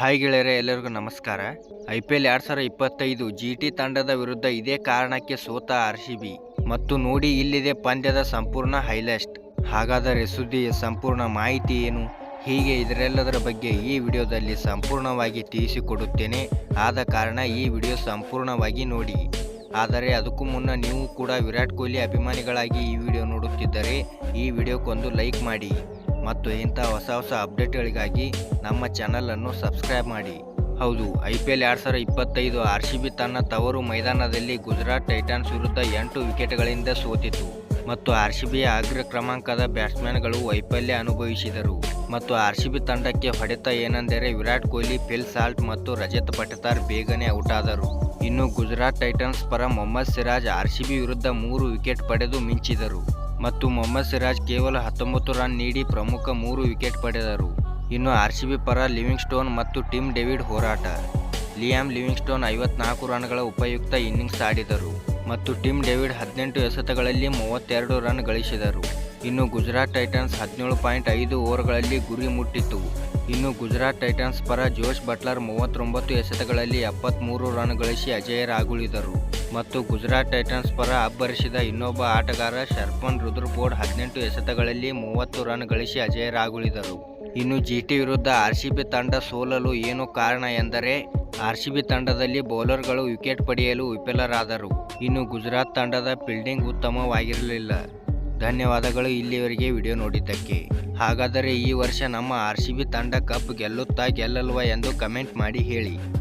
Hi ಗೆಳೆಯರೆ, ಎಲ್ಲರಿಗೂ ನಮಸ್ಕಾರ. ಐ ಪಿ ಎಲ್ ಎರಡು ಸಾವಿರದ ಇಪ್ಪತ್ತೈದು ಜಿ ಟಿ ತಂಡದ ವಿರುದ್ಧ ಇದೇ ಕಾರಣಕ್ಕೆ ಸೋತ ಆರ್ ಸಿ ಬಿ. ಮತ್ತು ನೋಡಿ ಇಲ್ಲಿದೆ ಪಂದ್ಯದ ಸಂಪೂರ್ಣ ಹೈಲೈಸ್ಟ್ ಹಾಗಾದರೆ ಸುದ್ದಿಯ ಸಂಪೂರ್ಣ ಮಾಹಿತಿ ಏನು? ಹೀಗೆ ಇದರೆಲ್ಲದರ ಬಗ್ಗೆ ಈ ವಿಡಿಯೋದಲ್ಲಿ ಸಂಪೂರ್ಣವಾಗಿ ತಿಳಿಸಿಕೊಡುತ್ತೇನೆ. ಆದ ಕಾರಣ ಈ ವಿಡಿಯೋ ಸಂಪೂರ್ಣವಾಗಿ ನೋಡಿ. ಆದರೆ ಅದಕ್ಕೂ ಮುನ್ನ ನೀವು ಕೂಡ ವಿರಾಟ್ ಕೊಹ್ಲಿ ಅಭಿಮಾನಿಗಳಾಗಿ ಈ ವಿಡಿಯೋ ನೋಡುತ್ತಿದ್ದರೆ ಈ ವಿಡಿಯೋಕ್ಕೊಂದು ಲೈಕ್ ಮಾಡಿ. ಮತ್ತು ಇಂಥ ಹೊಸ ಹೊಸ ಅಪ್ಡೇಟ್ಗಳಿಗಾಗಿ ನಮ್ಮ ಚಾನಲನ್ನು ಸಬ್ಸ್ಕ್ರೈಬ್ ಮಾಡಿ. ಹೌದು, ಐ ಪಿ ಎಲ್ ಎರಡು ಸಾವಿರದ ಇಪ್ಪತ್ತೈದು ಆರ್ ಸಿ ಬಿ ತನ್ನ ತವರು ಮೈದಾನದಲ್ಲಿ ಗುಜರಾತ್ ಟೈಟನ್ಸ್ ವಿರುದ್ಧ ಎಂಟು ವಿಕೆಟ್ಗಳಿಂದ ಸೋತಿತು ಮತ್ತು ಆರ್ ಸಿ ಬಿಯ ಅಗ್ರ ಕ್ರಮಾಂಕದ ಬ್ಯಾಟ್ಸ್ಮನ್ಗಳು ವೈಫಲ್ಯ ಅನುಭವಿಸಿದರು. ಮತ್ತು ಆರ್ ಸಿ ಬಿ ತಂಡಕ್ಕೆ ಹೊಡೆತ ಏನೆಂದರೆ ವಿರಾಟ್ ಕೊಹ್ಲಿ, ಫಿಲ್ ಸಾಲ್ಟ್ ಮತ್ತು ರಜತ್ ಪಟತಾರ್ ಬೇಗನೆ ಔಟ್ ಆದರು ಇನ್ನು ಗುಜರಾತ್ ಟೈಟನ್ಸ್ ಪರ Mohammed Siraj R C B ವಿರುದ್ಧ ಮೂರು ವಿಕೆಟ್ ಪಡೆದು ಮಿಂಚಿದರು. ಮತ್ತು ಮೊಹಮ್ಮದ್ ಸಿರಾಜ್ ಕೇವಲ ಹತ್ತೊಂಬತ್ತು ರನ್ ನೀಡಿ ಪ್ರಮುಖ ಮೂರು ವಿಕೆಟ್ ಪಡೆದರು. ಇನ್ನು ಆರ್ ಸಿ ಬಿ ಪರ ಲಿವಿಂಗ್ ಸ್ಟೋನ್ ಮತ್ತು ಟಿಮ್ ಡೇವಿಡ್ ಹೋರಾಟ. ಲಿಯಾಮ್ ಲಿವಿಂಗ್ ಸ್ಟೋನ್ ಐವತ್ನಾಲ್ಕು ರನ್ಗಳ ಉಪಯುಕ್ತ ಇನ್ನಿಂಗ್ಸ್ ಆಡಿದರು ಮತ್ತು ಟಿಮ್ ಡೇವಿಡ್ ಹದಿನೆಂಟು ಎಸೆತಗಳಲ್ಲಿ ಮೂವತ್ತೆರಡು ರನ್ ಗಳಿಸಿದರು. ಇನ್ನು ಗುಜರಾತ್ ಟೈಟನ್ಸ್ ಹದಿನೇಳು ಪಾಯಿಂಟ್ ಐದು ಓವರ್ಗಳಲ್ಲಿ ಗುರಿ ಮುಟ್ಟಿತು ಇನ್ನು ಗುಜರಾತ್ ಟೈಟನ್ಸ್ ಪರ ಜೋಶ್ ಬಟ್ಲರ್ ಮೂವತ್ತೊಂಬತ್ತು ಎಸೆತಗಳಲ್ಲಿ ಎಪ್ಪತ್ತ್ಮೂರು ರನ್ ಗಳಿಸಿ ಅಜೇಯರಾಗುಳಿದರು. ಮತ್ತು ಗುಜರಾತ್ ಟೈಟನ್ಸ್ ಪರ ಅಬ್ಬರಿಸಿದ ಇನ್ನೊಬ್ಬ ಆಟಗಾರ ಶರ್ಪನ್ ರುದ್ರಬೋರ್ಡ್ ಹದಿನೆಂಟು ಎಸೆತಗಳಲ್ಲಿ ಮೂವತ್ತು ರನ್ ಗಳಿಸಿ ಅಜೇಯರಾಗುಳಿದರು. ಇನ್ನು ಜಿಟಿ ವಿರುದ್ಧ ಆರ್ ಸಿ ಬಿ ತಂಡ ಸೋಲಲು ಏನು ಕಾರಣ ಎಂದರೆ ಆರ್ ಸಿ ಬಿ ತಂಡದಲ್ಲಿ ಬೌಲರ್ಗಳು ವಿಕೆಟ್ ಪಡೆಯಲು ವಿಫಲರಾದರು. ಇನ್ನು ಗುಜರಾತ್ ತಂಡದ ಫೀಲ್ಡಿಂಗ್ ಉತ್ತಮವಾಗಿರಲಿಲ್ಲ. ಧನ್ಯವಾದಗಳು ಇಲ್ಲಿವರೆಗೆ ವಿಡಿಯೋ ನೋಡಿದ್ದಕ್ಕೆ. ಹಾಗಾದರೆ ಈ ವರ್ಷ ನಮ್ಮ ಆರ್ ಸಿ ಬಿ ತಂಡ ಕಪ್ ಗೆಲ್ಲುತ್ತಾ ಗೆಲ್ಲಲ್ವಾ ಎಂದು ಕಮೆಂಟ್ ಮಾಡಿ ಹೇಳಿ.